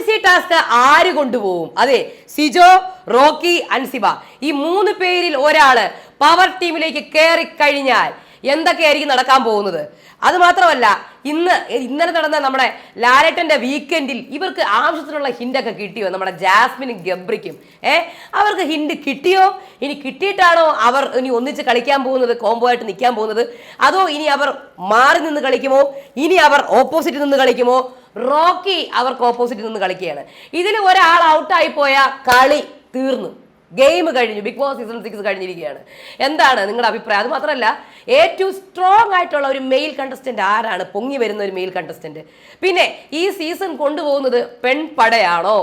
Captaincy task ആര് കൊണ്ടുപോകും അതെ സിജോ റോക്കി അൻസിബ ഈ മൂന്ന് പേരിൽ ഒരാൾ പവർ ടീമിലേക്ക് കയറി കഴിഞ്ഞാൽ എന്തൊക്കെയായിരിക്കും നടക്കാൻ പോകുന്നത്? അത് മാത്രമല്ല ഇന്ന് ഇന്നലെ നടന്ന നമ്മുടെ ലാലേട്ടന്റെ വീക്കെൻഡിൽ ഇവർക്ക് ആവശ്യത്തിനുള്ള ഹിന്റൊക്കെ കിട്ടിയോ? നമ്മുടെ ജാസ്മിനും ഗബ്രിക്കും. ഏ അവർക്ക് ഹിൻഡ് കിട്ടിയോ? ഇനി കിട്ടിയിട്ടാണോ അവർ ഇനി ഒന്നിച്ച് കളിക്കാൻ പോകുന്നത് കോംബോ ആയിട്ട് നിൽക്കാൻ പോകുന്നത്? അതോ ഇനി അവർ മാറി നിന്ന് കളിക്കുമോ? ഇനി അവർ ഓപ്പോസിറ്റ് നിന്ന് കളിക്കുമോ? റോക്കി അവർക്ക് ഓപ്പോസിറ്റ് നിന്ന് കളിക്കുകയാണ്. ഇതിൽ ഒരാൾ ഔട്ടായി പോയ കളി തീർന്നു. ഗെയിം കഴിഞ്ഞു. ബിഗ് ബോസ് സീസൺ സിക്സ് കഴിഞ്ഞിരിക്കുകയാണ്. എന്താണ് നിങ്ങളുടെ അഭിപ്രായം? അത് മാത്രമല്ല ഏറ്റവും സ്ട്രോങ് ആയിട്ടുള്ള ഒരു മെയിൽ കണ്ടസ്റ്റന്റ് ആരാണ്? പൊങ്ങി വരുന്ന ഒരു മെയിൽ കണ്ടസ്റ്റന്റ് പിന്നെ ഈ സീസൺ കൊണ്ടുപോകുന്നത് പെൺപടയാണോ?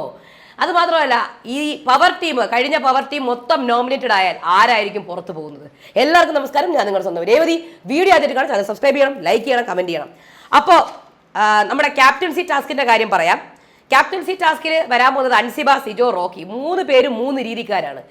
അത് മാത്രമല്ല ഈ പവർ ടീം കഴിഞ്ഞ പവർ ടീം മൊത്തം നോമിനേറ്റഡ് ആയാൽ ആരായിരിക്കും പുറത്തു പോകുന്നത്? എല്ലാവർക്കും നമസ്കാരം. ഞാൻ നിങ്ങളുടെ സ്വന്തം രേവതി. വീഡിയോ ആദ്യമായിട്ട് കാണാൻ ചാനൽ സബ്സ്ക്രൈബ് ചെയ്യണം ലൈക്ക് ചെയ്യണം കമന്റ് ചെയ്യണം. അപ്പോൾ നമ്മുടെ ക്യാപ്റ്റൻസി ടാസ്കിന്റെ കാര്യം പറയാം. ക്യാപ്റ്റൻസി ടാസ്കിൽ വരാൻ പോകുന്നത് അൻസിബ സിജോ റോക്കി. മൂന്ന് പേരും മൂന്ന് രീതിക്കാരാണ്.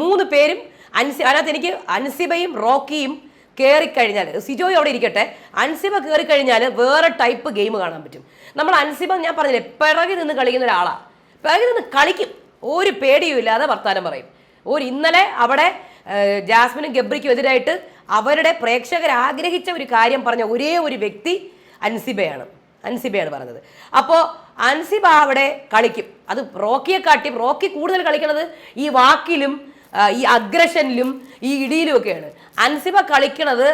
മൂന്ന് പേരും അൻസി അതിനകത്ത് എനിക്ക് അൻസിബയും റോക്കിയും കയറിക്കഴിഞ്ഞാൽ സിജോയും അവിടെ ഇരിക്കട്ടെ. അൻസിബ കയറിക്കഴിഞ്ഞാൽ വേറെ ടൈപ്പ് ഗെയിം കാണാൻ പറ്റും. നമ്മൾ അൻസിബ ഞാൻ പറഞ്ഞില്ലേ പിറകിൽ നിന്ന് കളിക്കുന്ന ഒരാളാണ് പിറകിൽ നിന്ന് കളിക്കും. ഒരു പേടിയും ഇല്ലാതെ വർത്താനം പറയും. ഒരു ഇന്നലെ അവിടെ ജാസ്മിനും ഗബ്രിക്കും എതിരായിട്ട് അവരുടെ പ്രേക്ഷകർ ആഗ്രഹിച്ച ഒരു കാര്യം പറഞ്ഞ ഒരേ ഒരു വ്യക്തി അൻസിബയാണ്. അൻസിബയാണ് പറഞ്ഞത്. അപ്പോൾ അൻസിബ അവിടെ കളിക്കും. അത് റോക്കിയെ കാട്ടി റോക്കി കൂടുതൽ കളിക്കുന്നത് ഈ വാക്കിലും ഈ അഗ്രഷനിലും ഈ ഇടിയിലും ഒക്കെയാണ്. അൻസിബ കളിക്കണത്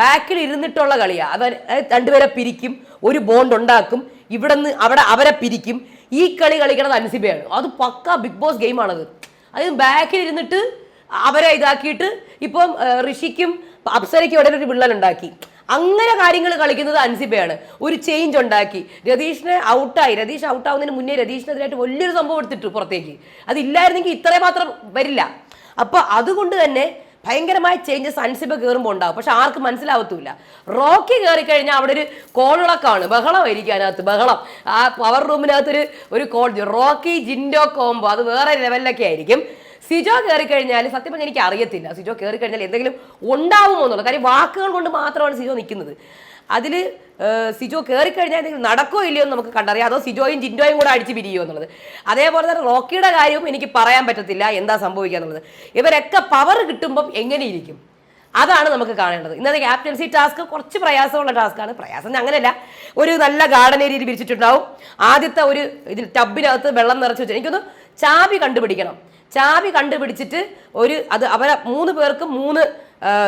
ബാക്കിൽ ഇരുന്നിട്ടുള്ള കളിയാണ് അത് രണ്ടുപേരെ പിരിക്കും ഒരു ബോണ്ട് ഉണ്ടാക്കും ഇവിടെ നിന്ന് അവിടെ അവരെ പിരിക്കും. ഈ കളി കളിക്കണത് അൻസിബയാണ്. അത് പക്ക ബിഗ് ബോസ് ഗെയിമാണത് അത് ബാക്കിൽ ഇരുന്നിട്ട് അവരെ ഇതാക്കിയിട്ട് ഇപ്പം ഋഷിക്കും അപ്സരയ്ക്കും ഇടയിൽ ഒരു വിള്ളൽ ഉണ്ടാക്കി. അങ്ങനെ കാര്യങ്ങൾ കളിക്കുന്നത് അൻസിബയാണ്. ഒരു ചേഞ്ച് ഉണ്ടാക്കി. രതീഷിനെ ഔട്ടായി രതീഷ് ഔട്ടാവുന്നതിന് മുന്നേ രതീഷിനെതിരായിട്ട് വലിയൊരു സംഭവം എടുത്തിട്ടു പുറത്തേക്ക്. അതില്ലായിരുന്നെങ്കിൽ ഇത്രയും മാത്രം വരില്ല. അപ്പോൾ അതുകൊണ്ട് തന്നെ ഭയങ്കരമായ ചേഞ്ചസ് അൻസിബ കയറുമ്പോൾ ഉണ്ടാവും. പക്ഷെ ആർക്കും മനസ്സിലാവത്തൂല റോക്കി കയറി കഴിഞ്ഞാൽ അവിടെ ഒരു കോളിളക്കാണ്. ബഹളമായിരിക്കും അതിനകത്ത്. ബഹളം. ആ പവർ റൂമിനകത്തൊരു ഒരു കോൾ. Rocky Jinto combo. അത് വേറെ ലെവലിലൊക്കെ ആയിരിക്കും. സിജോ കയറി കഴിഞ്ഞാൽ സത്യം പറഞ്ഞാൽ എനിക്ക് അറിയത്തില്ല. സിജോ കയറി കഴിഞ്ഞാൽ എന്തെങ്കിലും ഉണ്ടാവുമോ എന്നുള്ളത്. കാര്യം വാക്കുകൾ കൊണ്ട് മാത്രമാണ് സിജോ നിൽക്കുന്നത്. അതിൽ സിജോ കയറി കഴിഞ്ഞാൽ എന്തെങ്കിലും നടക്കോ ഇല്ലയോ എന്ന് നമുക്ക് കണ്ടറിയാം. അതോ സിജോയും ജിൻഡോയും കൂടെ അടിച്ച് പിരിയോ എന്നുള്ളത്. അതേപോലെ തന്നെ റോക്കിയുടെ കാര്യവും എനിക്ക് പറയാൻ പറ്റത്തില്ല. എന്താ സംഭവിക്കുക എന്നുള്ളത്. ഇവരൊക്കെ പവർ കിട്ടുമ്പം എങ്ങനെയിരിക്കും? അതാണ് നമുക്ക് കാണേണ്ടത്. ഇന്നത്തെ ക്യാപ്റ്റൻസി ടാസ്ക് കുറച്ച് പ്രയാസമുള്ള ടാസ്ക്കാണ് പ്രയാസം അങ്ങനെയല്ല. ഒരു നല്ല ഗാർഡൻ ഏരിയയിൽ വിരിച്ചിട്ടുണ്ടാവും. ആദ്യത്തെ ഒരു ഇതിൽ ടബിനകത്ത് വെള്ളം നിറച്ച് വെച്ചു എനിക്കൊന്ന് ചാവി കണ്ടുപിടിക്കണം. ചാവി കണ്ടുപിടിച്ചിട്ട് ഒരു അത് അവരെ മൂന്ന് പേർക്ക് മൂന്ന്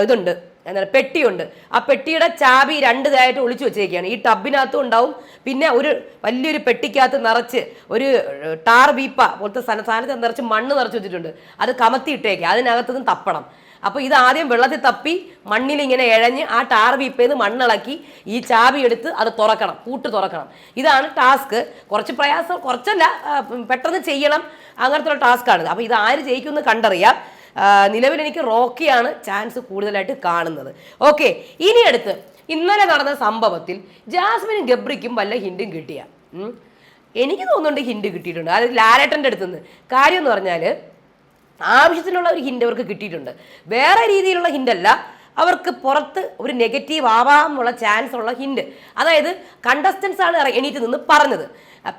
ഇതുണ്ട്. എന്താണ് പെട്ടിയുണ്ട്. ആ പെട്ടിയുടെ ചാവി രണ്ട് ഇതായിട്ട് ഒളിച്ചു വെച്ചേക്കാണ്. ഈ ടബിനകത്തും ഉണ്ടാവും. പിന്നെ ഒരു വലിയൊരു പെട്ടിക്കകത്ത് നിറച്ച് ഒരു ടാർ വീപ്പ പോലത്തെ സ്ഥല നിറച്ച് മണ്ണ് നിറച്ച് വെച്ചിട്ടുണ്ട്. അത് കമത്തി ഇട്ടേക്കുക അതിനകത്തുനിന്ന് തപ്പണം. അപ്പോൾ ഇത് ആദ്യം വെള്ളത്തിൽ തപ്പി മണ്ണിൽ ഇങ്ങനെ ഇഴഞ്ഞ് ആ ടാർ വീപ്പേന്ന് മണ്ണിളക്കി ഈ ചാവി എടുത്ത് അത് തുറക്കണം പൂട്ട് തുറക്കണം. ഇതാണ് ടാസ്ക്. കുറച്ച് പ്രയാസം കുറച്ചല്ല പെട്ടെന്ന് ചെയ്യണം. അങ്ങനത്തെ ടാസ്ക്കാണ് അപ്പോൾ ഇത് ആര് ജയിക്കുമെന്ന് കണ്ടറിയാം. നിലവിൽ എനിക്ക് റോക്കിയാണ് ചാൻസ് കൂടുതലായിട്ട് കാണുന്നത്. ഓക്കെ ഇനി അടുത്ത്. ഇന്നലെ നടന്ന സംഭവത്തിൽ ജാസ്മിനും ഗബ്രിക്കും വല്ല ഹിൻഡും കിട്ടിയ? എനിക്ക് തോന്നുന്നുണ്ട് ഹിൻഡ് കിട്ടിയിട്ടുണ്ട്. അതായത് ലാലേട്ടന്റെ അടുത്തുനിന്ന്. കാര്യം എന്ന് പറഞ്ഞാൽ ആവശ്യത്തിനുള്ള ഒരു ഹിന്റ് അവർക്ക് കിട്ടിയിട്ടുണ്ട്. വേറെ രീതിയിലുള്ള ഹിൻഡല്ല അവർക്ക് പുറത്ത് ഒരു നെഗറ്റീവ് ആവാമെന്നുള്ള ചാൻസ് ഉള്ള ഹിന്റ് അതായത് കണ്ടസ്റ്റൻസ് ആണ് എണീറ്റ് നിന്ന് പറഞ്ഞത്.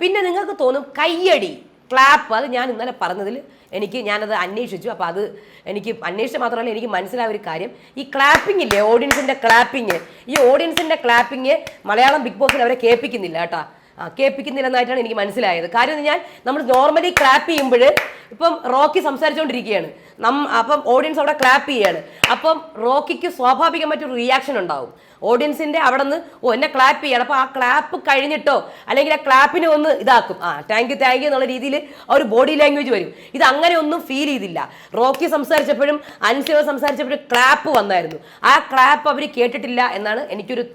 പിന്നെ നിങ്ങൾക്ക് തോന്നും കയ്യടി ക്ലാപ്പ് അത് ഞാൻ ഇന്നലെ പറഞ്ഞതിൽ എനിക്ക് ഞാനത് അന്വേഷിച്ചു. അപ്പോൾ അത് എനിക്ക് അന്വേഷിച്ച മാത്രമല്ല എനിക്ക് മനസ്സിലായ ഒരു കാര്യം. ഈ ക്ലാപ്പിംഗ് ഇല്ലേ ഓഡിയൻസിന്റെ ക്ലാപ്പിംഗ് ഈ ഓഡിയൻസിന്റെ ക്ലാപ്പിംഗ് മലയാളം ബിഗ് ബോസിൽ അവരെ കേൾപ്പിക്കുന്നില്ല കേട്ടോ. കേൾപ്പിക്കുന്നില്ലെന്നായിട്ടാണ് എനിക്ക് മനസ്സിലായത്. കാര്യം എന്ന് ഞാൻ നമ്മൾ നോർമലി ക്ലാപ്പ് ചെയ്യുമ്പോൾ ഇപ്പം റോക്കി സംസാരിച്ചുകൊണ്ടിരിക്കുകയാണ്. നം അപ്പം ഓഡിയൻസ് അവിടെ ക്ലാപ്പ് ചെയ്യാണ് അപ്പം റോക്കിക്ക് സ്വാഭാവികമായിട്ടൊരു റിയാക്ഷൻ ഉണ്ടാവും. ഓഡിയൻസിന്റെ അവിടെ നിന്ന് ഓ എന്നെ ക്ലാപ്പ് ചെയ്യണം. അപ്പോൾ ആ ക്ലാപ്പ് കഴിഞ്ഞിട്ടോ അല്ലെങ്കിൽ ആ ക്ലാപ്പിനെ ഒന്ന് ഇതാക്കും. ആ താങ്ക് യു താങ്ക് യു എന്നുള്ള രീതിയിൽ ആ ഒരു ബോഡി ലാംഗ്വേജ് വരും. ഇത് അങ്ങനെ ഒന്നും ഫീൽ ചെയ്തില്ല. റോക്കി സംസാരിച്ചപ്പോഴും അൻസിവ സംസാരിച്ചപ്പോഴും ക്ലാപ്പ് വന്നായിരുന്നു. ആ ക്ലാപ്പ് അവർ കേട്ടിട്ടില്ല എന്നാണ് എനിക്കൊരു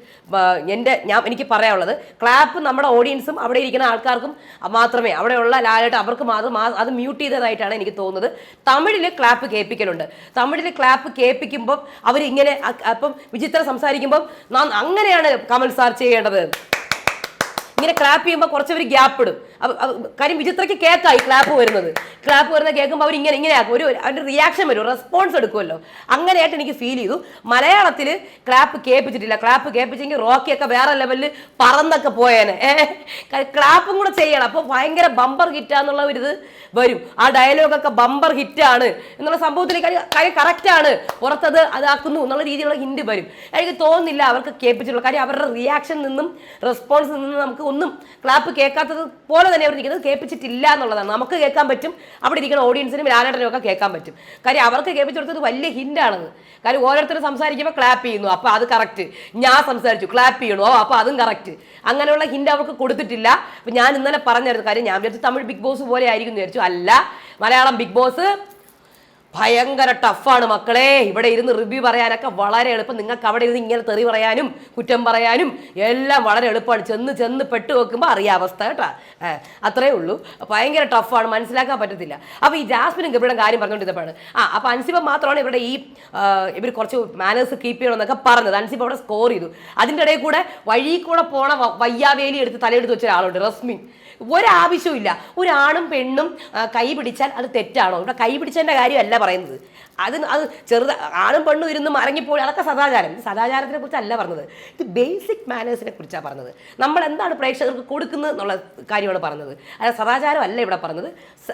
എന്റെ ഞാൻ എനിക്ക് പറയാനുള്ളത്. ക്ലാപ്പ് നമ്മുടെ ഓഡിയൻസും അവിടെ ഇരിക്കുന്ന ആൾക്കാർക്കും മാത്രമേ അവിടെയുള്ള ലാലായിട്ട് അവർക്ക് മാത്രം അത് മ്യൂട്ട് ചെയ്തതായിട്ടാണ് എനിക്ക് തോന്നുന്നത്. തമിഴിൽ ക്ലാപ്പ് കേൾപ്പിക്കലുണ്ട്. തമിഴിൽ ക്ലാപ്പ് അവർ ഇങ്ങനെ അ- അപ്പം വിചിത്ര സംസാരിക്കുമ്പം നാം അങ്ങനെയാണ് കമൽ സാർ ചെയ്യേണ്ടത്. ഇങ്ങനെ ക്രാപ്പ് ചെയ്യുമ്പോൾ കുറച്ചൊരു ഗ്യാപ്പ് ഇടും. കാര്യം വിചിത്രയ്ക്ക് കേക്കായി ക്ലാപ്പ് വരുന്നത്. ക്ലാപ്പ് വരുന്ന കേൾക്കുമ്പോൾ അവർ ഇങ്ങനെ ഇങ്ങനെ ആക്കും. ഒരു അവരുടെ റിയാക്ഷൻ വരും. റെസ്പോൺസ് എടുക്കുമല്ലോ. അങ്ങനെയായിട്ട് എനിക്ക് ഫീൽ ചെയ്തു. മലയാളത്തിൽ ക്ലാപ്പ് കേൾപ്പിച്ചിട്ടില്ല. ക്ലാപ്പ് കേൾപ്പിച്ചെങ്കിൽ റോക്കിയൊക്കെ വേറെ ലെവലിൽ പറന്നൊക്കെ പോയേനെ. ക്ലാപ്പും കൂടെ ചെയ്യണം. അപ്പോൾ ഭയങ്കര ബമ്പർ ഹിറ്റാന്നുള്ള ഒരു ഇത് വരും. ആ ഡയലോഗൊക്കെ ബമ്പർ ഹിറ്റാണ് എന്നുള്ള സംഭവത്തിലേക്ക് കാര്യം കറക്റ്റാണ് പുറത്തത് അതാക്കുന്നു എന്നുള്ള രീതിയിലുള്ള ഹിന്റ് വരും. എനിക്ക് തോന്നുന്നില്ല അവർക്ക് കേൾപ്പിച്ചിട്ടുള്ള. കാര്യം അവരുടെ റിയാക്ഷൻ നിന്നും റെസ്പോൺസ് നിന്നും നമുക്ക് ഒന്നും ക്ലാപ്പ് കേൾക്കാത്തത് പോലെ തന്നെ അവർ ഇരിക്കുന്നത് കേൾപ്പിച്ചിട്ടില്ല എന്നുള്ളതാണ്. നമുക്ക് കേൾക്കാൻ പറ്റും. അവിടെ ഇരിക്കുന്ന ഓഡിയൻസിനും ലാലേട്ടനും ഒക്കെ കേൾക്കാൻ പറ്റും. കാര്യം അവർക്ക് കേൾപ്പിച്ചു കൊടുത്തത് വലിയ ഹിന്റാണെന്ന് കാര്യം ഓരോരുത്തരും സംസാരിക്കുമ്പോൾ ക്ലാപ്പ് ചെയ്യുന്നു. അപ്പോൾ അത് കറക്റ്റ് ഞാൻ സംസാരിച്ചു. ക്ലാപ്പ് ചെയ്യണു. ഓ അപ്പോൾ അതും കറക്റ്റ് അങ്ങനെയുള്ള ഹിന്റ് അവർക്ക് കൊടുത്തിട്ടില്ല. അപ്പം ഞാൻ ഇന്നലെ പറഞ്ഞായിരുന്നു. കാര്യം ഞാൻ വിചാരിച്ചു തമിഴ് ബിഗ് ബോസ് പോലെ ആയിരിക്കും വിചാരിച്ചു. അല്ല മലയാളം ബിഗ് ബോസ് ഭയങ്കര ടഫാണ് മക്കളെ. ഇവിടെ ഇരുന്ന് റിവ്യൂ പറയാനൊക്കെ വളരെ എളുപ്പം. നിങ്ങൾക്ക് അവിടെ ഇരുന്ന് ഇങ്ങനെ തെറി പറയാനും കുറ്റം പറയാനും എല്ലാം വളരെ എളുപ്പമാണ്. ചെന്ന് ചെന്ന് പെട്ട് വെക്കുമ്പോൾ അറിയാം അവസ്ഥ കേട്ടോ. അത്രേ ഉള്ളൂ. ഭയങ്കര ടഫാണ്. മനസ്സിലാക്കാൻ പറ്റത്തില്ല. അപ്പോൾ ഈ ജാസ്മിനും ഗബ്രിയുടെ കാര്യം പറഞ്ഞുകൊണ്ടിരുന്നപ്പോഴാണ്. ആ അപ്പോൾ അൻസിബ മാത്രമാണ് ഇവിടെ ഈ ഇവർ കുറച്ച് മാനേഴ്സ് കീപ്പ് ചെയ്യണമെന്നൊക്കെ പറഞ്ഞത്. അൻസിബ അവിടെ സ്കോർ ചെയ്തു. അതിന്റെ ഇടയിൽ കൂടെ വഴി കൂടെ പോണ വയ്യാവേലി എടുത്ത് തലയെടുത്ത് വെച്ച ഒരാളുണ്ട് റസ്മിൻ ഒരാവശ്യവും ഇല്ല ഒരാണും പെണ്ണും കൈ പിടിച്ചാൽ അത് തെറ്റാണോ? ഇവിടെ കൈ പിടിച്ചതിന്റെ കാര്യമല്ല പറയുന്നത്. അത് അത് ചെറുത ആണും പെണ്ണും ഇരുന്ന് മറങ്ങിപ്പോയി. അതൊക്കെ സദാചാരം. സദാചാരത്തിനെ കുറിച്ചല്ല പറഞ്ഞത്. ഇത് ബേസിക് മാനേഴ്സിനെ കുറിച്ചാണ് പറഞ്ഞത്. നമ്മൾ എന്താണ് പ്രേക്ഷകർക്ക് കൊടുക്കുന്നത് എന്നുള്ള കാര്യമാണ് പറഞ്ഞത്. അല്ല സദാചാരം അല്ല ഇവിടെ പറഞ്ഞത്.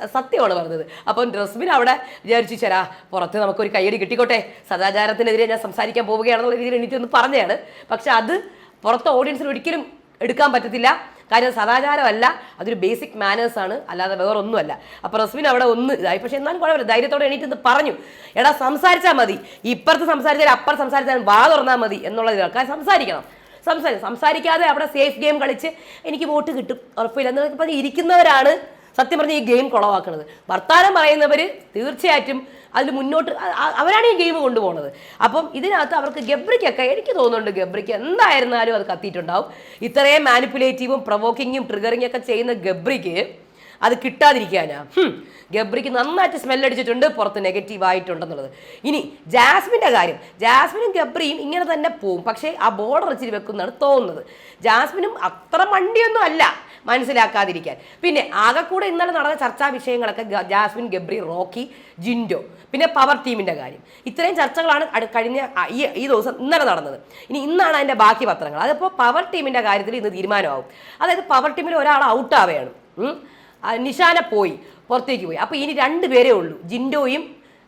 സത്യമാണ് പറഞ്ഞത്. അപ്പം ഡ്രസ്മിൻ അവിടെ വിചാരിച്ചു ചേരാ പുറത്ത് നമുക്കൊരു കയ്യടി കിട്ടിക്കോട്ടെ. സദാചാരത്തിനെതിരെ ഞാൻ സംസാരിക്കാൻ പോവുകയാണെന്നുള്ള രീതിയിൽ എനിക്കൊന്ന് പറഞ്ഞതാണ്. പക്ഷെ അത് പുറത്ത് ഓഡിയൻസിന് ഒരിക്കലും എടുക്കാൻ പറ്റത്തില്ല. കാര്യം സദാചാരമല്ല അതൊരു ബേസിക് മാനേഴ്സ് ആണ് അല്ലാതെ വേറെ ഒന്നുമല്ല അപ്പോൾ റസ്മിൻ അവിടെ ഒന്ന് ഇതായി. പക്ഷെ എന്നാലും കുഴപ്പമില്ല. ധൈര്യത്തോടെ എണീറ്റ് പറഞ്ഞു. എടാ സംസാരിച്ചാൽ മതി. ഇപ്പുറത്ത് സംസാരിച്ചാൽ അപ്പുറം സംസാരിച്ചാൽ വാ തുറന്നാൽ മതി എന്നുള്ള ഇതിലാണ് കാരണം സംസാരിക്കണം. സംസാരിക്കും സംസാരിക്കാതെ അവിടെ സേഫ് ഗെയിം കളിച്ച് എനിക്ക് വോട്ട് കിട്ടും. ഉറപ്പില്ല. എന്നൊക്കെ പറഞ്ഞ് ഇരിക്കുന്നവരാണ് സത്യം പറഞ്ഞാൽ ഈ ഗെയിം കുളവാക്കുന്നത് വർത്താനം പറയുന്നവർ തീർച്ചയായിട്ടും അതിൽ മുന്നോട്ട് അവരാണ് ഈ ഗെയിം കൊണ്ടുപോകുന്നത് അപ്പം ഇതിനകത്ത് അവർക്ക് ഗബ്രിക്കൊക്കെ എനിക്ക് തോന്നുന്നുണ്ട് ഗബ്രിക്ക് എന്തായിരുന്നാലും അത് കത്തിയിട്ടുണ്ടാവും. ഇത്രയും മാനിപ്പുലേറ്റീവും പ്രൊവോക്കിങ്ങും ട്രിഗറിങ്ങും ഒക്കെ ചെയ്യുന്ന ഗബ്രിക്ക് അത് കിട്ടാതിരിക്കാനാ. ഗബ്രിക്ക് നന്നായിട്ട് സ്മെല്ലടിച്ചിട്ടുണ്ട് പുറത്ത് നെഗറ്റീവ് ആയിട്ടുണ്ടെന്നുള്ളത് ഇനി ജാസ്മിന്റെ കാര്യം. ജാസ്മിനും ഗബ്രിയും ഇങ്ങനെ തന്നെ പോവും. പക്ഷേ ആ ബോർഡർ ഇച്ചിരി വെക്കുന്നതാണ് തോന്നുന്നത്. ജാസ്മിനും അത്ര മണ്ടിയൊന്നും അല്ല. മനസ്സിലാക്കാതിരിക്കാൻ. പിന്നെ ആകെക്കൂടെ ഇന്നലെ നടന്ന ചർച്ചാ വിഷയങ്ങളൊക്കെ ജാസ്മിൻ ഗബ്രി റോക്കി ജിൻഡോ പിന്നെ പവർ ടീമിന്റെ കാര്യം. ഇത്രയും ചർച്ചകളാണ് കഴിഞ്ഞ ഈ ഈ ദിവസം ഇന്നലെ നടന്നത്. ഇനി ഇന്നാണ് അതിന്റെ ബാക്കി പത്രങ്ങൾ. അതിപ്പോൾ പവർ ടീമിന്റെ കാര്യത്തിൽ ഇന്ന് തീരുമാനമാവും. അതായത് പവർ ടീമിൽ ഒരാൾ ഔട്ടാവുകയാണ്. നിഷാന പോയി പുറത്തേക്ക് പോയി. അപ്പോൾ ഇനി രണ്ട് പേരേ ഉള്ളൂ ജിൻഡോയും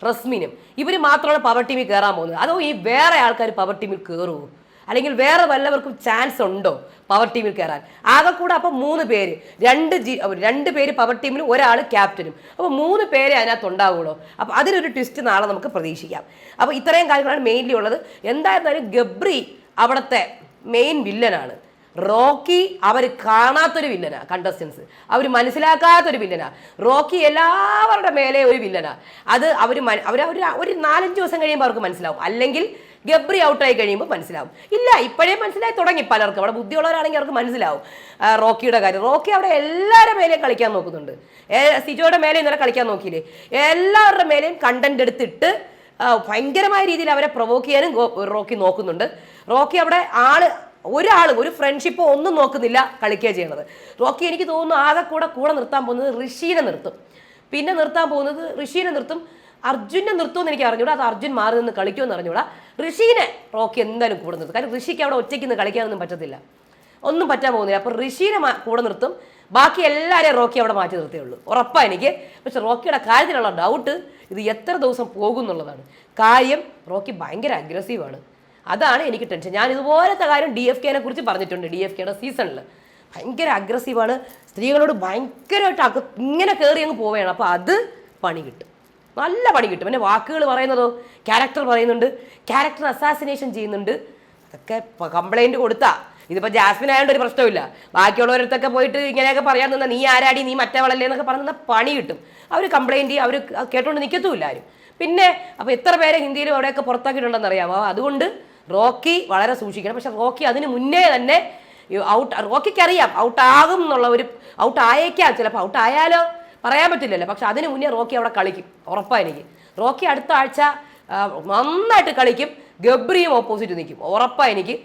റസ്മിനും. ഇവർ മാത്രമാണ് പവർ ടീമിൽ കയറാൻ പോകുന്നത്. അതോ ഈ വേറെ ആൾക്കാർ പവർ ടീമിൽ കയറുമോ അല്ലെങ്കിൽ വേറെ വല്ലവർക്കും ചാൻസ് ഉണ്ടോ പവർ ടീമിൽ കയറാൻ ആകെ കൂടെ അപ്പോൾ മൂന്ന് പേര്. രണ്ട് ജി രണ്ട് പേര് പവർ ടീമിലും ഒരാൾ ക്യാപ്റ്റനും അപ്പോൾ മൂന്ന് പേരെ അതിനകത്ത് ഉണ്ടാവുള്ളൂ. അപ്പോൾ അതിനൊരു ട്വിസ്റ്റ് നാളെ നമുക്ക് പ്രതീക്ഷിക്കാം. അപ്പോൾ ഇത്രയും കാര്യങ്ങളാണ് മെയിൻലി ഉള്ളത്. എന്തായിരുന്നാലും ഗബ്രി അവിടുത്തെ മെയിൻ വില്ലനാണ് റോക്കി അവർ കാണാത്തൊരു വില്ലനാ കണ്ടസ്റ്റൻസ് അവർ മനസ്സിലാക്കാത്തൊരു വില്ലനാ റോക്കി എല്ലാവരുടെ മേലെ ഒരു വില്ലനാ അത് അവർ അവർ ഒരു നാലഞ്ച് ദിവസം കഴിയുമ്പോൾ അവർക്ക് മനസ്സിലാവും. അല്ലെങ്കിൽ ഗബ്രി ഔട്ടായി കഴിയുമ്പോൾ മനസ്സിലാവും. ഇല്ല ഇപ്പോഴേ മനസ്സിലായി തുടങ്ങി പലർക്കും. അവിടെ ബുദ്ധിയുള്ളവരാണെങ്കിൽ അവർക്ക് മനസ്സിലാവും. റോക്കിയുടെ കാര്യം. റോക്കി അവിടെ എല്ലാവരുടെ മേലെയും കളിക്കാൻ നോക്കുന്നുണ്ട്. സിജോയുടെ മേലെ ഇന്നലെ കളിക്കാൻ നോക്കിയില്ലേ? എല്ലാവരുടെ മേലെയും കണ്ടന്റ് എടുത്തിട്ട് ഭയങ്കരമായ രീതിയിൽ അവരെ പ്രൊവോക്ക് ചെയ്യാനും റോക്കി നോക്കുന്നുണ്ട്. റോക്കി അവിടെ ആൾ ഒരാളും ഒരു ഫ്രണ്ട്ഷിപ്പ് ഒന്നും നോക്കുന്നില്ല കളിക്കുക ചെയ്യണത്. റോക്കി എനിക്ക് തോന്നുന്നു ആകെ കൂടെ കൂടെ നിർത്താൻ പോകുന്നത് ഋഷീനെ നിർത്തും. പിന്നെ നിർത്താൻ പോകുന്നത് ഋഷീനെ നിർത്തും. അർജുനെ നിർത്തുമെന്ന് എനിക്ക് അറിഞ്ഞൂടാ. അത് അർജുൻ മാറി നിന്ന് കളിക്കുമെന്ന് അറിഞ്ഞൂടാ. ഋഷീനെ റോക്കി എന്തായാലും കൂടെ നിർത്തും. കാരണം ഋഷിക്ക് അവിടെ ഒറ്റയ്ക്ക് നിന്ന് കളിക്കാനൊന്നും പറ്റത്തില്ല. ഒന്നും പറ്റാൻ പോകുന്നില്ല. അപ്പോൾ ഋഷീനെ കൂടെ നിർത്തും. ബാക്കി എല്ലാവരെയും റോക്കി അവിടെ മാറ്റി നിർത്തേ ഉള്ളൂ ഉറപ്പാണ് എനിക്ക്. പക്ഷെ റോക്കിയുടെ കാര്യത്തിലുള്ള ഡൗട്ട് ഇത് എത്ര ദിവസം പോകും എന്നുള്ളതാണ് കാര്യം റോക്കി ഭയങ്കര അഗ്രസീവാണ് അതാണ് എനിക്ക് ടെൻഷൻ ഞാൻ ഇതുപോലത്തെ കാര്യം ഡി എഫ് കെനെ കുറിച്ച് പറഞ്ഞിട്ടുണ്ട്. ഡി എഫ് കെയുടെ സീസണിൽ ഭയങ്കര അഗ്രസീവാണ് സ്ത്രീകളോട് ഭയങ്കരമായിട്ട് ഇങ്ങനെ കയറി അങ്ങ് പോവുകയാണ്. അപ്പോൾ അത് പണി കിട്ടും. നല്ല പണി കിട്ടും. പിന്നെ വാക്കുകൾ പറയുന്നതോ ക്യാരക്ടർ പറയുന്നുണ്ട് ക്യാരക്ടർ അസാസിനേഷൻ ചെയ്യുന്നുണ്ട്. അതൊക്കെ കംപ്ലൈന്റ് കൊടുത്താ. ഇതിപ്പോൾ ജാസ്മിൻ ആയതുകൊണ്ട് ഒരു പ്രശ്നമില്ല ബാക്കിയുള്ളവരടുത്തൊക്കെ പോയിട്ട് ഇങ്ങനെയൊക്കെ പറയാൻ നിന്നാൽ നീ ആരാടി? നീ മറ്റവളല്ലേ? എന്നൊക്കെ പറഞ്ഞ പണി കിട്ടും. അവർ കംപ്ലൈന്റ് അവർ കേട്ടോണ്ട് നിൽക്കത്തുമില്ല ആരും. പിന്നെ അപ്പോൾ എത്ര പേരെ ഹിന്ദിയിലും അവിടെയൊക്കെ പുറത്താക്കിയിട്ടുണ്ടെന്ന് അറിയാമോ അതുകൊണ്ട് റോക്കി വളരെ സൂക്ഷിക്കണം. പക്ഷെ റോക്കി അതിന് മുന്നേ തന്നെ ഔട്ട് റോക്കിക്ക് അറിയാം. ഔട്ട് ആകും എന്നുള്ള ഒരു ഔട്ട് ആയേക്കാം ചിലപ്പോൾ ഔട്ട് ആയാലോ? പറയാൻ പറ്റില്ലല്ലോ. പക്ഷെ അതിന് മുന്നേ റോക്കി അവിടെ കളിക്കും. ഉറപ്പാണ് എനിക്ക്. റോക്കി അടുത്ത ആഴ്ച നന്നായിട്ട് കളിക്കും. ഗബ്രിയും ഓപ്പോസിറ്റ് നിൽക്കും. ഉറപ്പാണ് എനിക്ക്.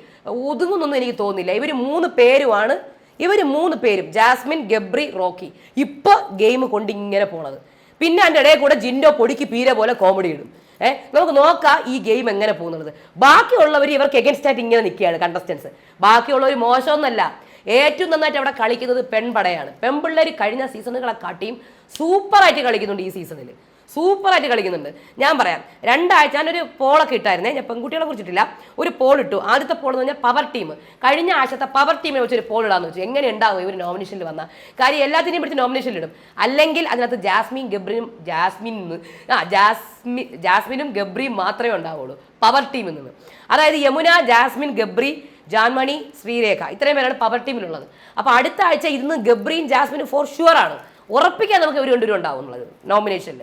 ഒതുങ്ങുന്നൊന്നും എനിക്ക് തോന്നുന്നില്ല. ഇവർ മൂന്ന് പേരുമാണ്. ഇവർ മൂന്ന് പേരും. ജാസ്മിൻ ഗബ്രി റോക്കി. ഇപ്പൊ ഗെയിം കൊണ്ട് ഇങ്ങനെ പോണത്. പിന്നെ അതിന്റെ ഇടയിൽ കൂടെ ജിൻഡോ പൊടിക്ക് പീര പോലെ കോമഡി ഇടും. ഏഹ് നമുക്ക് നോക്കാം ഈ ഗെയിം എങ്ങനെ പോകുന്നത് ബാക്കിയുള്ളവർ ഇവർക്ക് എഗൻസ്റ്റ് ആയിട്ട് ഇങ്ങനെ നിൽക്കുകയാണ് കണ്ടസ്റ്റൻസ് ബാക്കിയുള്ളവർ മോശമൊന്നല്ല ഏറ്റവും നന്നായിട്ട് അവിടെ കളിക്കുന്നത് പെൺപടയാണ്. പെൺപിള്ളേർ കഴിഞ്ഞ സീസണുകളെ കാട്ടിയും സൂപ്പറായിട്ട് കളിക്കുന്നുണ്ട് ഈ സീസണിൽ. സൂപ്പറായിട്ട് കളിക്കുന്നുണ്ട്. ഞാൻ പറയാം രണ്ടാഴ്ച ഞാനൊരു പോളൊക്കെ ഇട്ടായിരുന്നേ ഞാൻ പെൺകുട്ടികളെ കുറിച്ചിട്ടില്ല. ഒരു പോൾ ഇട്ടു. ആദ്യത്തെ പോൾ എന്ന് പറഞ്ഞാൽ പവർ ടീം. കഴിഞ്ഞ ആഴ്ചത്തെ പവർ ടീമിനെ വെച്ചൊരു പോൾ ഇടാന്ന് വെച്ചു. എങ്ങനെ ഉണ്ടാവും ഇവർ നോമിനേഷനിൽ വന്ന? കാര്യം എല്ലാത്തിനെയും പിടിച്ച് നോമിനേഷനിൽ ഇടും. അല്ലെങ്കിൽ അതിനകത്ത് ജാസ്മിൻ ഗബ്രിയും ജാസ്മിൻ ആ ജാസ്മി ജാസ്മിനും ഗബ്രിയും മാത്രമേ ഉണ്ടാവുള്ളൂ. പവർ ടീമിൽ നിന്ന്. അതായത് യമുന ജാസ്മിൻ ഗബ്രി ജാൻമണി ശ്രീരേഖ. ഇത്രയും പേരാണ് പവർ ടീമിലുള്ളത് അപ്പോൾ അടുത്ത ആഴ്ച ഇന്ന് ഗബ്രീൻ ജാസ്മിൻ ഫോർ ഷുവർ ആണ്. ഉറപ്പിക്കാൻ നമുക്ക് ഇവർ രണ്ടുപേരും ഉണ്ടാവും നോമിനേഷനിൽ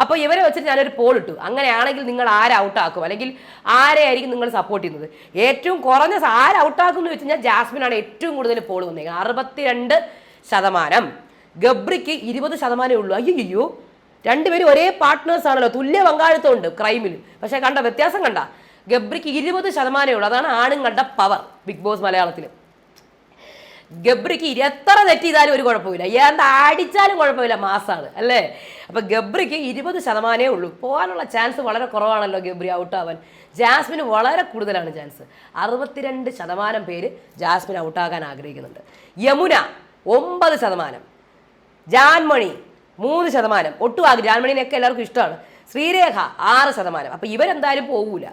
അപ്പോൾ ഇവരെ വെച്ചിട്ട് ഞാനൊരു പോൾ ഇട്ടു. അങ്ങനെയാണെങ്കിൽ നിങ്ങൾ ആരെ ഔട്ട് ആക്കും? അല്ലെങ്കിൽ ആരെയായിരിക്കും നിങ്ങൾ സപ്പോർട്ട് ചെയ്യുന്നത്? ഏറ്റവും കുറഞ്ഞ ആരെ ഔട്ട് ആക്കും എന്ന് വെച്ച് കഴിഞ്ഞാൽ ജാസ്മിനാണ് ഏറ്റവും കൂടുതൽ പോൾ വന്നേക്കുന്നത്. അറുപത്തിരണ്ട് ശതമാനം. ഗബ്രിക്ക് ഇരുപത് ശതമാനമേ ഉള്ളൂ. അയ്യോ രണ്ടുപേരും ഒരേ പാർട്ട്നേഴ്സ് ആണല്ലോ. തുല്യ പങ്കാളിത്തം ഉണ്ട് ക്രൈമിൽ പക്ഷേ കണ്ട വ്യത്യാസം കണ്ട. ഗബ്രിക്ക് ഇരുപത് ശതമാനമേ ഉള്ളൂ. അതാണ് ആണുങ്ങളുടെ പവർ ബിഗ് ബോസ് മലയാളത്തിൽ ഗബ്രിക്ക് എത്ര തെറ്റ് ചെയ്താലും ഒരു കുഴപ്പമില്ല. ഏതാണ്ട് അടിച്ചാലും കുഴപ്പമില്ല മാസാണ് അല്ലേ? അപ്പൊ ഗബ്രിക്ക് ഇരുപത് ശതമാനമേ ഉള്ളൂ. പോകാനുള്ള ചാൻസ് വളരെ കുറവാണല്ലോ ഗബ്രി ഔട്ടാവാൻ ജാസ്മിന് വളരെ കൂടുതലാണ് ചാൻസ് അറുപത്തിരണ്ട് ശതമാനം പേര് ജാസ്മിൻ ഔട്ടാകാൻ ആഗ്രഹിക്കുന്നുണ്ട്. യമുന ഒമ്പത് ശതമാനം. ജാൻമണി മൂന്ന് ശതമാനം. ഒട്ടും ആകും ജാൻമണിനെയൊക്കെ എല്ലാവർക്കും ഇഷ്ടമാണ്. ശ്രീരേഖ ആറ് ശതമാനം. അപ്പൊ ഇവരെന്തായാലും പോകൂല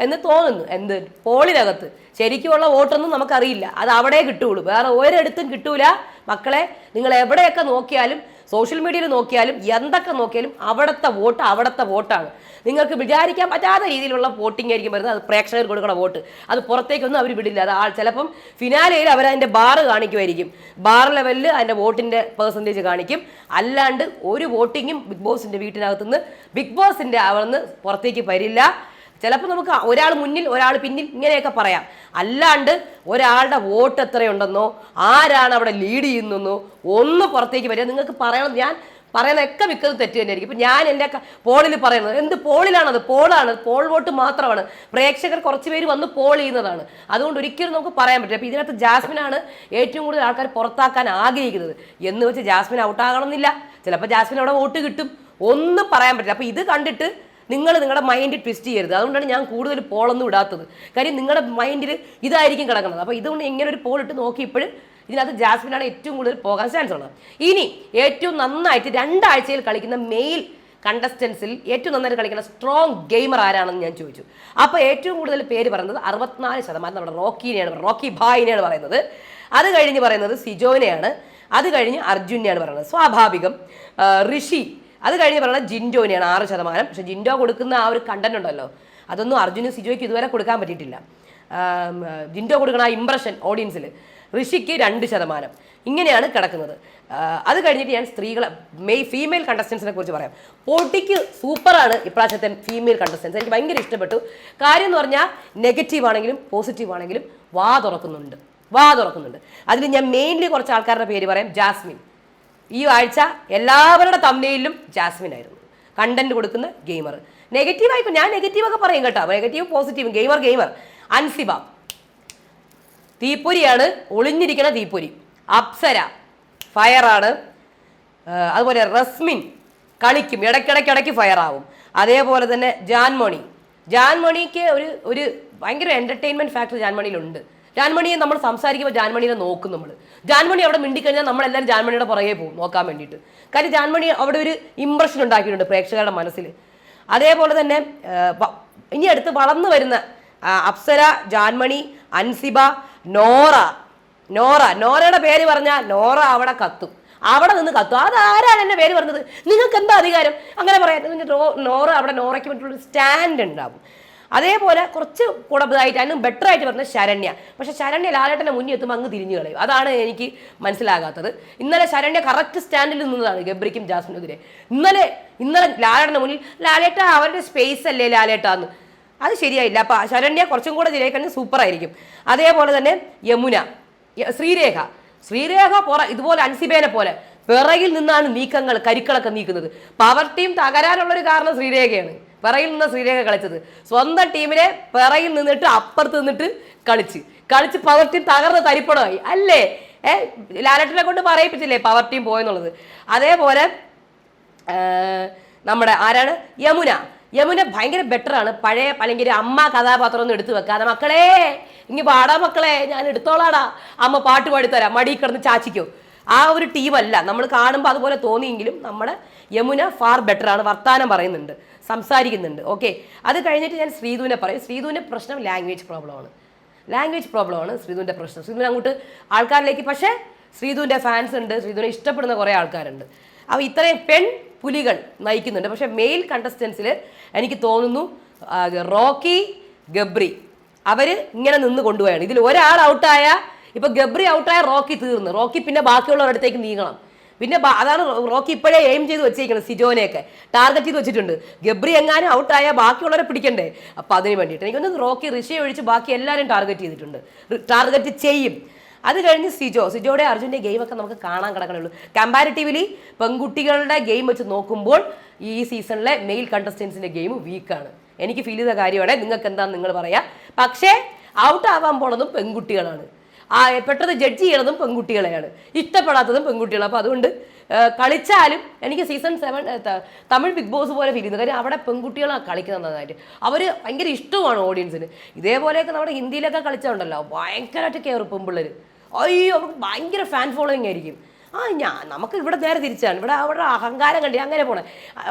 എന്ന് തോന്നുന്നു. എന്ത്? പോളിനകത്ത്. ശരിക്കുമുള്ള വോട്ടൊന്നും നമുക്കറിയില്ല. അത് അവിടെ കിട്ടുകയുള്ളൂ. വേറെ ഒരിടത്തും കിട്ടൂല. മക്കളെ നിങ്ങൾ എവിടെയൊക്കെ നോക്കിയാലും സോഷ്യൽ മീഡിയയിൽ നോക്കിയാലും എന്തൊക്കെ നോക്കിയാലും അവിടുത്തെ വോട്ട് അവിടുത്തെ വോട്ടാണ്. നിങ്ങൾക്ക് വിചാരിക്കാൻ പറ്റാത്ത രീതിയിലുള്ള വോട്ടിംഗ് ആയിരിക്കും വരുന്നത്. അത് പ്രേക്ഷകർ കൊടുക്കുന്ന വോട്ട്. അത് പുറത്തേക്കൊന്നും അവർ വിടില്ല. അത് ആൾ ചിലപ്പം ഫിനാലയിൽ അവർ അതിന്റെ ബാറ് കാണിക്കുമായിരിക്കും. ബാർ ലെവലിൽ അതിന്റെ വോട്ടിന്റെ പെർസെന്റേജ് കാണിക്കും. അല്ലാണ്ട് ഒരു വോട്ടിങ്ങും ബിഗ് ബോസിന്റെ വീട്ടിനകത്തുനിന്ന് ബിഗ് ബോസിന്റെ അവിടെ നിന്ന് പുറത്തേക്ക് വരില്ല. ചിലപ്പോൾ നമുക്ക് ഒരാൾ മുന്നിൽ ഒരാൾ പിന്നിൽ ഇങ്ങനെയൊക്കെ പറയാം. അല്ലാണ്ട് ഒരാളുടെ വോട്ട് എത്രയുണ്ടെന്നോ ആരാണ് അവിടെ ലീഡ് ചെയ്യുന്നോ ഒന്ന് പുറത്തേക്ക് വരിക. നിങ്ങൾക്ക് പറയണം ഞാൻ പറയുന്നതൊക്കെ മിക്കത് തെറ്റ് തന്നെയായിരിക്കും. ഇപ്പം ഞാൻ എന്റെ പോളിൽ പറയുന്നത് എന്ത് പോളിലാണത്? പോളാണ് പോൾ വോട്ട് മാത്രമാണ്. പ്രേക്ഷകർ കുറച്ച് പേര് വന്ന് പോൾ ചെയ്യുന്നതാണ്. അതുകൊണ്ട് ഒരിക്കലും നമുക്ക് പറയാൻ പറ്റില്ല. അപ്പോൾ ഇതിനകത്ത് ജാസ്മിനാണ് ഏറ്റവും കൂടുതൽ ആൾക്കാർ പുറത്താക്കാൻ ആഗ്രഹിക്കുന്നത്. എന്ന് വെച്ച് ജാസ്മിൻ ഔട്ടാകണമെന്നില്ല. ചിലപ്പോൾ ജാസ്മിൻ അവിടെ വോട്ട് കിട്ടും. ഒന്നും പറയാൻ പറ്റില്ല. അപ്പോൾ ഇത് കണ്ടിട്ട് നിങ്ങൾ നിങ്ങളുടെ മൈൻഡ് ട്വിസ്റ്റ് ചെയ്യരുത്. അതുകൊണ്ടാണ് ഞാൻ കൂടുതൽ പോളൊന്നും ഇടാത്തത്. കാര്യം നിങ്ങളുടെ മൈൻഡിൽ ഇതായിരിക്കും കിടക്കുന്നത്. അപ്പോൾ ഇതുകൊണ്ട് ഇങ്ങനെ ഒരു പോൾ ഇട്ട് നോക്കി ഇപ്പോഴും ഇതിനകത്ത് ജാസ്മിനാണ് ഏറ്റവും കൂടുതൽ പോകാൻ ചാൻസ് ഉള്ളത്. ഇനി ഏറ്റവും നന്നായിട്ട് രണ്ടാഴ്ചയിൽ കളിക്കുന്ന മെയിൽ കണ്ടസ്റ്റൻസിൽ ഏറ്റവും നന്നായിട്ട് കളിക്കുന്ന സ്ട്രോങ് ഗെയിമർ ആരാണെന്ന് ഞാൻ ചോദിച്ചു. അപ്പോൾ ഏറ്റവും കൂടുതൽ പേര് പറയുന്നത് അറുപത്തിനാല് ശതമാനം നമ്മുടെ റോക്കിനെയാണ്. റോക്കി ഭായിനെയാണ് പറയുന്നത്. അത് കഴിഞ്ഞ് പറയുന്നത് സിജോനെയാണ്. അത് കഴിഞ്ഞ് അർജുനെയാണ് പറയുന്നത്. സ്വാഭാവികം ഋഷി അത് കഴിഞ്ഞ് പറയുന്നത് ജിൻഡോനെയാണ് ആറ് ശതമാനം. പക്ഷെ ജിൻഡോ കൊടുക്കുന്ന ആ ഒരു കണ്ടന്റ് ഉണ്ടല്ലോ അതൊന്നും അർജുനും സിജോയ്ക്ക് ഇതുവരെ കൊടുക്കാൻ പറ്റിയിട്ടില്ല. ജിൻഡോ കൊടുക്കുന്ന ആ ഇമ്പ്രഷൻ ഓഡിയൻസിൽ ഋഷിക്ക് രണ്ട് ശതമാനം. ഇങ്ങനെയാണ് കിടക്കുന്നത്. അത് കഴിഞ്ഞിട്ട് ഞാൻ സ്ത്രീകളെ മെയ് ഫീമെയിൽ കണ്ടസ്റ്റൻസിനെ കുറിച്ച് പറയാം. പൊട്ടിക്ക് സൂപ്പറാണ് ഇപ്രാവശ്യത്തെ ഫീമെയിൽ കണ്ടസ്റ്റൻസ് എനിക്ക് ഭയങ്കര ഇഷ്ടപ്പെട്ടു. കാര്യം എന്ന് പറഞ്ഞാൽ നെഗറ്റീവ് ആണെങ്കിലും പോസിറ്റീവ് ആണെങ്കിലും വാ തുറക്കുന്നുണ്ട്. വാ തുറക്കുന്നുണ്ട്. അതിൽ ഞാൻ മെയിൻലി കുറച്ച് ആൾക്കാരുടെ പേര് പറയാം. ജാസ്മിൻ. ഈ ആഴ്ച എല്ലാവരുടെ തമ്മയിലും ജാസ്മിൻ ആയിരുന്നു. കണ്ടന്റ് കൊടുക്കുന്ന ഗെയിമർ നെഗറ്റീവ് ആയിക്കോ ഞാൻ നെഗറ്റീവ് ഒക്കെ പറയും കേട്ടോ. Negative positive gamer gamer Ansiba. തീപ്പൊരിയാണ്. ഒളിഞ്ഞിരിക്കുന്ന തീപ്പൊരി. അപ്സര. ഫയറാണ്. അതുപോലെ റസ്മിൻ കളിക്കും. ഇടയ്ക്കിടയ്ക്ക് ഇടയ്ക്ക് ഫയർ ആവും അതേപോലെ തന്നെ ജാൻമണി. ജാൻമണിക്ക് ഒരു ഒരു ഭയങ്കര എന്റർടൈൻമെന്റ് ഫാക്ടർ ജാൻമണിയിലുണ്ട്. ജാൻമണിയെ നമ്മൾ സംസാരിക്കുമ്പോൾ ജാൻമണിയെ നോക്കും നമ്മൾ ജാൻമണി അവിടെ മിണ്ടിക്കഴിഞ്ഞാൽ നമ്മളെല്ലാവരും ജാൻമണിയുടെ പുറകെ പോകും നോക്കാൻ വേണ്ടിയിട്ട്. കാര്യം ജാൻമണി അവിടെ ഒരു ഇമ്പ്രഷൻ ഉണ്ടാക്കിയിട്ടുണ്ട് പ്രേക്ഷകരുടെ മനസ്സിൽ അതേപോലെ തന്നെ ഇനി അടുത്ത് വളർന്നു വരുന്ന അപ്സര ജാൻമണി അൻസിബ നോറ. നോറ നോറയുടെ പേര് പറഞ്ഞാൽ നോറ അവിടെ കത്തും. അവിടെ നിന്ന് കത്തും. അതാരാണ് എന്റെ പേര് പറഞ്ഞത്? നിങ്ങൾക്ക് എന്താ അധികാരം? അങ്ങനെ പറയാം. നോറ അവിടെ നോറയ്ക്ക് വേണ്ടിയിട്ടുള്ള സ്റ്റാൻഡ് ഉണ്ടാവും. അതേപോലെ കുറച്ച് കൂടുതലായിട്ട് അതിനും ബെറ്റർ ആയിട്ട് പറഞ്ഞ ശരണ്യ. പക്ഷെ ശരണ്യ ലാലേട്ടന്റെ മുന്നിൽ എത്തുമ്പോൾ അങ്ങ് തിരിഞ്ഞു കളയും. അതാണ് എനിക്ക് മനസ്സിലാകാത്തത്. ഇന്നലെ ശരണ്യ കറക്റ്റ് സ്റ്റാൻഡിൽ നിന്നതാണ് ഗബ്രിക്കും ജാസ്മിനെതിരെ ഇന്നലെ ഇന്നലെ ലാലേട്ടന്റെ മുന്നിൽ ലാലേട്ട അവരുടെ സ്പേസ് അല്ലേ ലാലേട്ടാന്ന്? അത് ശരിയായില്ല. അപ്പൊ ശരണ്യ കുറച്ചും കൂടെ ശരിയായി സൂപ്പർ ആയിരിക്കും. അതേപോലെ തന്നെ യമുന ശ്രീരേഖ. ശ്രീരേഖ പുറ ഇതുപോലെ അൻസിബേനെ പോലെ പിറകിൽ നിന്നാണ് നീക്കങ്ങൾ കരുക്കളൊക്കെ നീക്കുന്നത്. പവർ ടീം തകരാനുള്ളൊരു കാരണം ശ്രീരേഖയാണ്. പിറകിൽ നിന്ന് ശ്രീരേഖ കളിച്ചത്. സ്വന്തം ടീമിനെ പിറയിൽ നിന്നിട്ട് അപ്പുറത്ത് നിന്നിട്ട് കളിച്ച്. കളിച്ച് പവർ ടീം തകർന്ന് തരിപ്പണമായി. അല്ലേ? ഏ ലാലട്ടിനെ കൊണ്ട് പറയിപ്പിച്ചില്ലേ പവർ ടീം പോയെന്നുള്ളത്? അതേപോലെ നമ്മുടെ ആരാണ്? യമുന. യമുന ഭയങ്കര ബെറ്ററാണ് പഴയ അല്ലെങ്കിൽ അമ്മ കഥാപാത്രം ഒന്നും എടുത്തു വെക്കാതെ മക്കളെ ഇനി പാടാ മക്കളെ ഞാൻ എടുത്തോളാടാ. അമ്മ പാട്ട് പാടിത്തരാം. മടി കിടന്ന് ചാച്ചിക്കോ. ആ ഒരു ടീമല്ല നമ്മൾ കാണുമ്പോൾ അതുപോലെ തോന്നിയെങ്കിലും നമ്മുടെ യമുന ഫാർ ബെറ്റർ ആണ് വർത്താനം പറയുന്നുണ്ട് സംസാരിക്കുന്നുണ്ട്. ഓക്കെ അത് കഴിഞ്ഞിട്ട് ഞാൻ ശ്രീധുവിനെ പറയും. ശ്രീധുവിന്റെ പ്രശ്നം ലാംഗ്വേജ് പ്രോബ്ലമാണ് ലാംഗ്വേജ് പ്രോബ്ലമാണ് ശ്രീധുവിന്റെ പ്രശ്നം. ശ്രീധുവിൻ അങ്ങോട്ട് ആൾക്കാരിലേക്ക് പക്ഷേ ശ്രീധുവിന്റെ ഫാൻസ് ഉണ്ട് ശ്രീധുവിനെ ഇഷ്ടപ്പെടുന്ന കുറേ ആൾക്കാരുണ്ട്. അപ്പോൾ ഇത്രയും പെൺ പുലികൾ നയിക്കുന്നുണ്ട്. പക്ഷേ മെയിൽ കണ്ടസ്റ്റൻസിൽ എനിക്ക് തോന്നുന്നു റോക്കി ഗബ്രി. അവർ ഇങ്ങനെ നിന്ന് കൊണ്ടുപോയാണ്. ഇതിൽ ഒരാൾ ഔട്ടായ ഇപ്പൊ ഗബ്രി ഔട്ടായ റോക്കി തീർന്നു. റോക്കി പിന്നെ ബാക്കിയുള്ളവരടുത്തേക്ക് നീങ്ങണം. പിന്നെ അതാണ് റോക്കി ഇപ്പോഴേ എയിം ചെയ്ത് വെച്ചേക്കുന്നത് സിജോനെയൊക്കെ. ടാർഗറ്റ് ചെയ്ത് വെച്ചിട്ടുണ്ട്. ഗബ്രി എങ്ങാനും ഔട്ടായ ബാക്കിയുള്ളവരെ പിടിക്കണ്ടേ? അപ്പൊ അതിന് വേണ്ടിയിട്ട്. എനിക്കൊന്ന് റോക്കി ഋഷി ഒഴിച്ച് ബാക്കി എല്ലാവരും ടാർഗറ്റ് ചെയ്തിട്ടുണ്ട്. ടാർഗറ്റ് ചെയ്യും. അത് കഴിഞ്ഞ് സിജോ സിജോയുടെ അർജുന്റെ ഗെയിമൊക്കെ നമുക്ക് കാണാൻ കിടക്കണുള്ളൂ കമ്പാരിറ്റീവ്ലി പെൺകുട്ടികളുടെ ഗെയിം വെച്ച് നോക്കുമ്പോൾ ഈ സീസണിലെ മെയിൽ കണ്ടസ്റ്റൻസിന്റെ ഗെയിം വീക്കാണ് എനിക്ക് ഫീൽ ചെയ്ത കാര്യമാണ്. നിങ്ങൾക്ക് എന്താണെന്ന് നിങ്ങൾ പറയാം. പക്ഷേ ഔട്ട് ആവാൻ പോണതും പെൺകുട്ടികളാണ്. പെട്ടെന്ന് ജഡ്ജ് ചെയ്യണതും പെൺകുട്ടികളെയാണ്. ഇഷ്ടപ്പെടാത്തതും പെൺകുട്ടികളാണ്. അപ്പോൾ അതുകൊണ്ട് കളിച്ചാലും എനിക്ക് season seven Tamil Bigg Boss പോലെ ഫീൽ ചെയ്യുന്നത്. കാര്യം അവിടെ പെൺകുട്ടികളാണ് കളിക്കുന്നത് നന്നായിട്ട്. അവർ ഭയങ്കര ഇഷ്ടമാണ് ഓഡിയൻസിന് ഇതേപോലെയൊക്കെ നമ്മുടെ ഹിന്ദിയിലൊക്കെ കളിച്ചുണ്ടല്ലോ ഭയങ്കരമായിട്ട് കയറും പെൺപിള്ളേർ അയ്യോ അവർക്ക് ഭയങ്കര ഫാൻ ഫോളോയിങ് ആയിരിക്കും. ആ ഞാൻ നമുക്ക് ഇവിടെ നേരെ തിരിച്ചാണ്. ഇവിടെ അവിടെ അഹങ്കാരം കണ്ടി അങ്ങനെ പോണേ.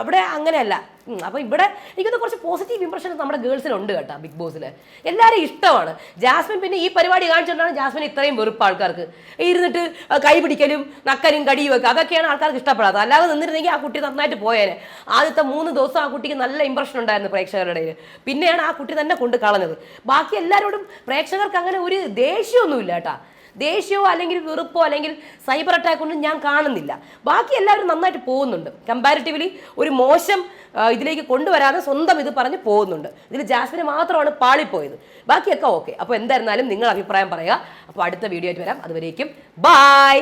അവിടെ അങ്ങനെയല്ല. അപ്പോൾ അപ്പൊ ഇവിടെ എനിക്കൊന്ന് കുറച്ച് പോസിറ്റീവ് ഇമ്പ്രഷൻ നമ്മുടെ ഗേൾസിനുണ്ട് കേട്ടോ ബിഗ് ബോസിൽ എല്ലാവരും ഇഷ്ടമാണ്. ജാസ്മിൻ പിന്നെ ഈ പരിപാടി കാണിച്ചുകൊണ്ടാണ് ജാസ്മിൻ ഇത്രയും വെറുപ്പ് ആൾക്കാർക്ക്. ഇരുന്നിട്ട് കൈ പിടിക്കലും നക്കലും കടിയും ഒക്കെ അതൊക്കെയാണ് ആൾക്കാർക്ക് ഇഷ്ടപ്പെടാത്തത്. അല്ലാതെ നിന്നിരുന്നെങ്കിൽ ആ കുട്ടി നന്നായിട്ട് പോയേനെ. ആദ്യത്തെ മൂന്ന് ദിവസം ആ കുട്ടിക്ക് നല്ല ഇമ്പ്രഷൻ ഉണ്ടായിരുന്നു പ്രേക്ഷകരുടെ ഇടയിൽ പിന്നെയാണ് ആ കുട്ടി തന്നെ കൊണ്ട് കളഞ്ഞത്. ബാക്കി എല്ലാവരോടും പ്രേക്ഷകർക്ക് അങ്ങനെ ഒരു ദേഷ്യമൊന്നുമില്ല കേട്ടാ. ദേഷ്യമോ അല്ലെങ്കിൽ വെറുപ്പോ അല്ലെങ്കിൽ സൈബർ അറ്റാക്ക് ഒന്നും ഞാൻ കാണുന്നില്ല. ബാക്കി എല്ലാവരും നന്നായിട്ട് പോകുന്നുണ്ട്. കമ്പാരിറ്റീവ്ലി ഒരു മോശം ഇതിലേക്ക് കൊണ്ടുവരാതെ സ്വന്തം ഇത് പറഞ്ഞ് പോകുന്നുണ്ട്. ഇതിൽ ജാസ്മിന് മാത്രമാണ് പാളിപ്പോയത്. ബാക്കിയൊക്കെ ഓക്കെ. അപ്പോൾ എന്തായിരുന്നാലും നിങ്ങൾ അഭിപ്രായം പറയുക. അപ്പോൾ അടുത്ത വീഡിയോ ആയിട്ട് വരാം. അതുവരേക്കും ബായ്